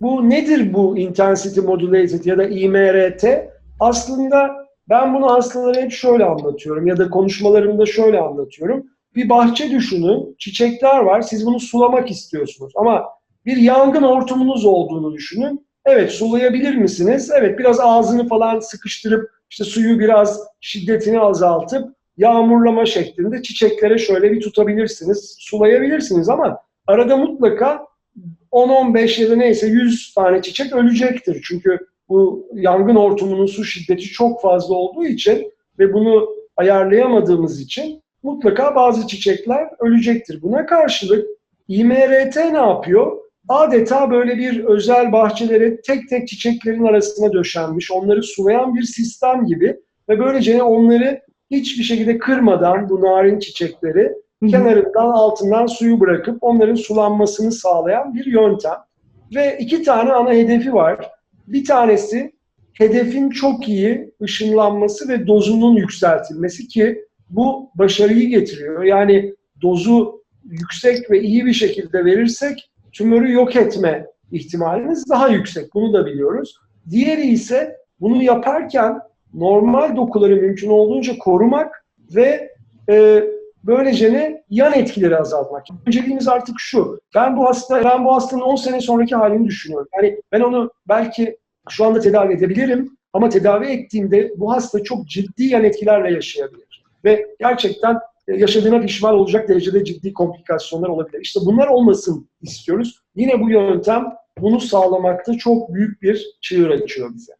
bu nedir bu intensity modulated ya da IMRT? Aslında ben bunu hastalara hep şöyle anlatıyorum ya da konuşmalarımda şöyle anlatıyorum. Bir bahçe düşünün, çiçekler var, siz bunu sulamak istiyorsunuz ama bir yangın hortumunuz olduğunu düşünün. Evet sulayabilir misiniz? Evet biraz ağzını falan sıkıştırıp işte suyu biraz şiddetini azaltıp yağmurlama şeklinde çiçeklere şöyle bir tutabilirsiniz, sulayabilirsiniz ama arada mutlaka 10-15 ya da neyse 100 tane çiçek ölecektir. Çünkü bu yangın hortumunun su şiddeti çok fazla olduğu için ve bunu ayarlayamadığımız için mutlaka bazı çiçekler ölecektir. Buna karşılık İMRT ne yapıyor? Adeta böyle bir özel bahçelere tek tek çiçeklerin arasına döşenmiş, onları sulayan bir sistem gibi ve böylece onları hiçbir şekilde kırmadan bu narin çiçekleri kenarından altından suyu bırakıp onların sulanmasını sağlayan bir yöntem. Ve iki tane ana hedefi var. Bir tanesi hedefin çok iyi ışınlanması ve dozunun yükseltilmesi ki bu başarıyı getiriyor. Yani dozu yüksek ve iyi bir şekilde verirsek tümörü yok etme ihtimaliniz daha yüksek. Bunu da biliyoruz. Diğeri ise bunu yaparken normal dokuları mümkün olduğunca korumak ve e, böylece ne yan etkileri azaltmak. Önceliğimiz artık şu. Ben bu hasta ben bu hastanın 10 sene sonraki halini düşünüyorum. Yani ben onu belki şu anda tedavi edebilirim ama tedavi ettiğimde bu hasta çok ciddi yan etkilerle yaşayabilir. Ve gerçekten e, yaşadığına pişman olacak derecede ciddi komplikasyonlar olabilir. İşte bunlar olmasın istiyoruz. Yine bu yöntem bunu sağlamakta çok büyük bir çığır açıyor bize.